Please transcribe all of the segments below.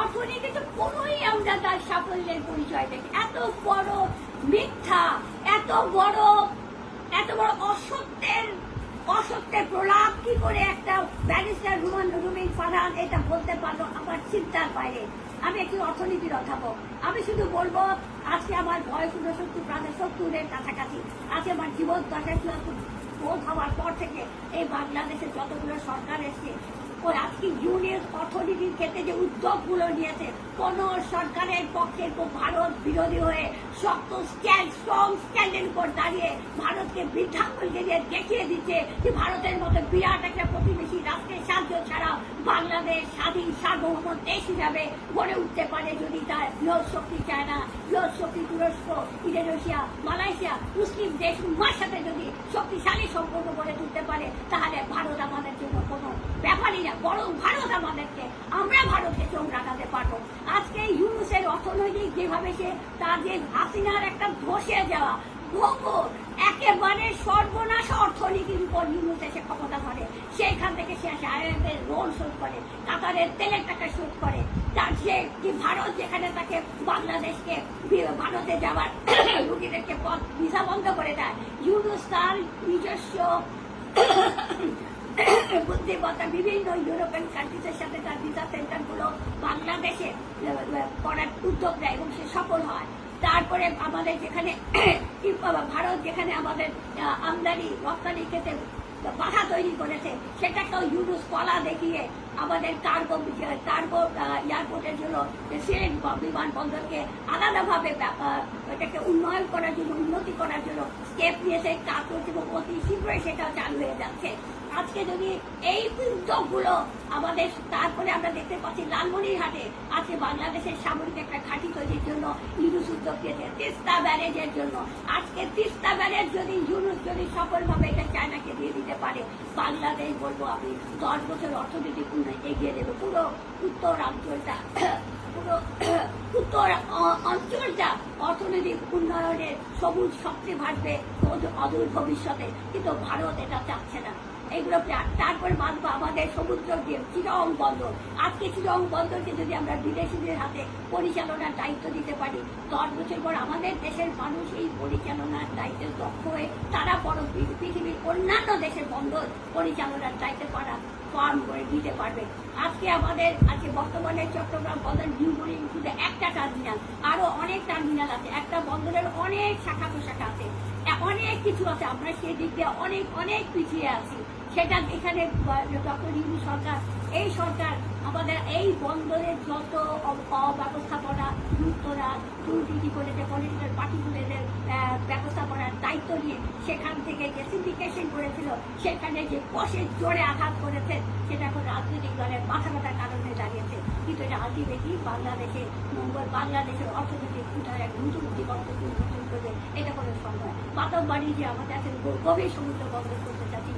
অর্থনীতিতে কোনোই আমরা তার সাফল্যের পরিচয় দেখি এত বড় মিথ্যা, এত বড় এত বড় অসত্যের অসত্যের প্রলাপ কি করে একটা ব্যারিস্টার রুমান রুমিন ফারহান এটা বলতে পারল আমার চিন্তার বাইরে? আমি একটি অর্থনীতির অধ্যাপক। আমি শুধু বলব, আজকে আমার বয়স উনসত্তর প্রায় সত্তরের কাছাকাছি। আজকে আমার জীবন দশায় বোধ হওয়ার পর থেকে এই বাংলাদেশে যতগুলো সরকার এসছে ওই আজকে ইউনিয়ন অর্থনীতির ক্ষেত্রে যে উদ্যোগগুলো নিয়েছে, কোন সরকারের পক্ষে ভারত বিরোধী হয়ে শক্ত স্ট্যান্ড স্ট্রং স্ট্যান্ডের উপর দাঁড়িয়ে ভারতকে বৃদ্ধাঙ্গুল দিয়ে দেখিয়ে দিচ্ছে যে ভারতের মতো বিরাট একটা প্রতিবেশী রাষ্ট্রের সাহায্য ছাড়া বাংলাদেশ স্বাধীন, সার্বভৌম দেশ হিসাবে গড়ে উঠতে পারে যদি তার বৃহৎ শক্তি চায়না, বৃহৎ শক্তি তুরস্ক, ইন্দোনেশিয়া, মালয়েশিয়া, মুসলিম দেশ সাথে যদি শক্তিশালী সম্পর্ক গড়ে তুলতে পারে, তাহলে ভারত আমাদের জন্য কোনো ব্যাপারই না, বরং ভারত আমাদেরকে, আমরা ভারতকে চোখ রাখাতে পারব আজকে ইউনুসের অর্থনৈতিক যেভাবে সে তার যে হাসিনার একটা ধসে যাওয়া ভোগর একেবারে সর্বনাশ অর্থনীতির উপর ইউনুস এসে ক্ষমতা ধরে, সেইখান থেকে সে আসে আইএমএফের লোন শোধ করে, কাতারের তেলের টাকা শোধ করে। তার সে যে ভারত যেখানে তাকে বাংলাদেশকে ভারতে যাওয়ার রুগীদেরকে পথ ভিসা বন্ধ করে দেয়, ইউনুস তার নিজস্ব বুদ্ধিমত্তা, বিভিন্ন ইউরোপিয়ান কান্ট্রিজের সাথে তার ভিসা সেন্টারগুলো বাংলাদেশে করার উদ্যোগ নেয় এবং সে সফল হয়। তারপরে আমাদের যেখানে, ভারত যেখানে আমাদের আমদানি রপ্তানি ক্ষেত্রে বাধা তৈরি করেছে, সেটাকেও ইউনুস কলা দেখিয়ে আমাদের কার্গো কার্গো এয়ারপোর্টের জন্য সিলেট বিমানবন্দরকে আলাদাভাবে এটাকে উন্নয়ন করার জন্য, উন্নতি করার জন্য স্টেপ নিয়েছে কাজ করছে এবং অতি শীঘ্রই সেটা চালু হয়ে যাচ্ছে। আজকে যদি এই উদ্যোগগুলো আমাদের, তারপরে আমরা দেখতে পাচ্ছি লালমনিরহাটে আজকে বাংলাদেশের সামরিক একটা ঘাঁটি তৈরির জন্য, ইউনুস উদ্যোগ দিয়েছে তিস্তা ব্যারেজের জন্য। আজকে তিস্তা ব্যারেজ যদি, ইউনুস যদি সফলভাবে এটা চায়নাকে দিয়ে দিতে পারে বাংলাদেশ বলব আমি। দশ বছর অর্থনীতি এগিয়ে দেবো পুরো উত্তর অঞ্চলটা, পুরো উত্তর অঞ্চলটা অর্থনৈতিক উন্নয়নের সবুজ শক্তি ভাসবে। অদূর ভবিষ্যতে। কিন্তু ভারত এটা চাচ্ছে না। এগুলো প্রা- তারপরে বাঁধবো আমাদের সমুদ্র দিয়ে। চিরং বন্দর। আজকে চিরং বন্দরকে যদি আমরা বিদেশিদের হাতে পরিচালনার দায়িত্ব দিতে পারি, দশ বছর পর আমাদের দেশের মানুষ এই পরিচালনার দায়িত্বে দক্ষ হয়ে তারা বড় পৃথিবীর অন্যান্য দেশের বন্দর পরিচালনার দায়িত্ব করা ফার্ম করে দিতে পারবে। আজকে আমাদের আজকে বর্তমানে চট্টগ্রাম বন্দর নিউমনি শুধু একটা টার্মিনাল আরও অনেক টার্মিনাল আছে। একটা বন্দরের অনেক শাখা প্রশাখা আছে। অনেক কিছু আছে। আমরা সেই দিক দিয়ে অনেক অনেক পিছিয়ে আছি। সেটা এখানে ডক্টর ইউনি সরকার, এই সরকার আমাদের এই বন্দরের যত অব্যবস্থাপনা লুটতরা দুর্নীতি করেছে পলিটিক্যাল পার্টিগুলোদের ব্যবস্থাপনার দায়িত্ব নিয়ে সেখান থেকে যে সিন্ডিকেশন করেছিল, সেখানে যে বসে জোরে আঘাত করেছে, সেটা এখন রাজনৈতিক দলের মাথা ব্যথার কারণে দাঁড়িয়েছে। কিন্তু এটা আলটিমেটলি বাংলাদেশের মঙ্গল বাংলাদেশের অর্থনৈতিক উঠায় এক নতুন উন্মোচন করবে, এটা কোনো সম্ভব পাতক বাড়ি যে আমাদের আছে গভীর সমুদ্র বন্দর করতে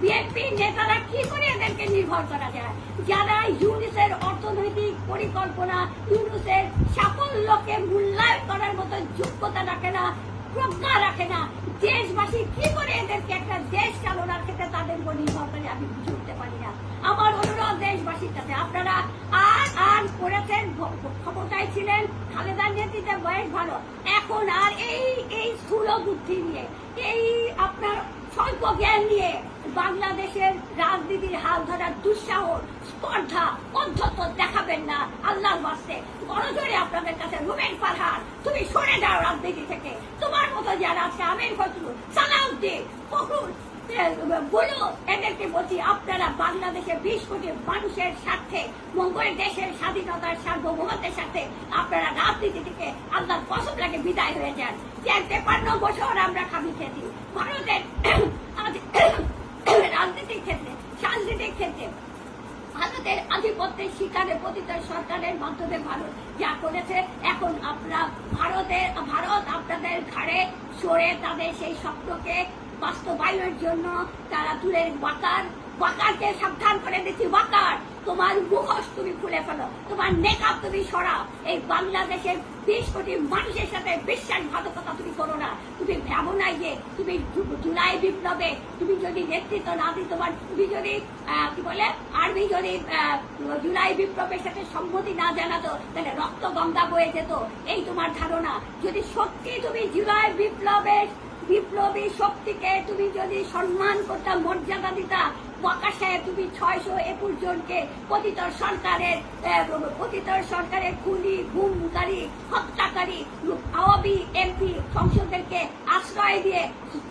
বিএনপি নেতারা কি করে এদেরকে নির্ভর করা যায়? যারা ইউনিসের অর্থনৈতিক পরিকল্পনা, ইউনিসের সাফল্যকে মূল্যায়ন করার মতো যোগ্যতা রাখে না, প্রজ্ঞা রাখে না, দেশবাসী কি করে এদেরকে একটা দেশ চালনার ক্ষেত্রে তাদের উপর নির্ভর করে আমি বুঝে উঠতে পারি না। আমার অনুরোধ দেশবাসীর কাছে, আপনারা আর আর করেছেন ক্ষমতায় ছিলেন, খালেদার নেতৃত্বে বয়স ভালো। এখন আর এই এই স্থূল বুদ্ধি নিয়ে, এই আপনার স্বল্প জ্ঞান নিয়ে বাংলাদেশের রাজনীতির হাল ধরার দুঃসাহ স্পর্ধা অধ্যত দেখাবেন না আল্লাহর বাস্তে। বড় জোরে আপনাদের কাছে রুমেন পাহাড় তুমি সরে যাও রাজনীতি থেকে। তোমার মতো যারা আছে আমির ফজলুল, সালাউদ্দিন, ফখরুল এদেরকে বলছি আপনারা বিশ কোটি মানুষের স্বার্থে দেশের স্বাধীনতার আপনারা রাজনীতি থেকে লাগে বিদায় হয়ে যান। তেপান্ন বছর আমরা খাবি ভারতের রাজনীতির ক্ষেত্রে, সাংস্কৃতিক ক্ষেত্রে, ভারতের আধিপত্যের শিকারে পতিত সরকারের মাধ্যমে ভারত যা করেছে, এখন আপনারা ভারতের ভারত আপনাদের ঘাড়ে সরে তাদের সেই স্বপ্নকে বাস্তবায়নের জন্য তারা তুলে ওয়াকার ওয়াকারকে সাবধান করে দিচ্ছি, ওয়াকার। তোমার মুখোশ তুমি খুলে ফেলো, তোমার নেকাব তুমি সরাও। এই বাংলাদেশের বিশ কোটি মানুষের সাথে বিশ্বাসঘাতকতা তুমি করো না। তুমি ভাবো না যে তুমি জুলাই বিপ্লবে তুমি যদি নেতৃত্ব না দিই, তোমার তুমি যদি কি বলে, আর্মি যদি জুলাই বিপ্লবের সাথে সম্মতি না জানাতো, তাহলে রক্ত গঙ্গা বয়ে যেত। এই তোমার ধারণা। যদি সত্যি তুমি জুলাই বিপ্লবের, বিপ্লবী শক্তিকে তুমি যদি সম্মান করতা, মর্যাদা দিতা বকা সাহেব তুমি ছয়শো একুশ জনকে পতিতর সরকারের পতিতর সরকারের খুনি গুমকারী হত্যাকারী, আওয়ামী এমপি, সংসদেরকে আশ্রয় দিয়ে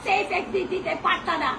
সেফ একটি দিতে পারত না।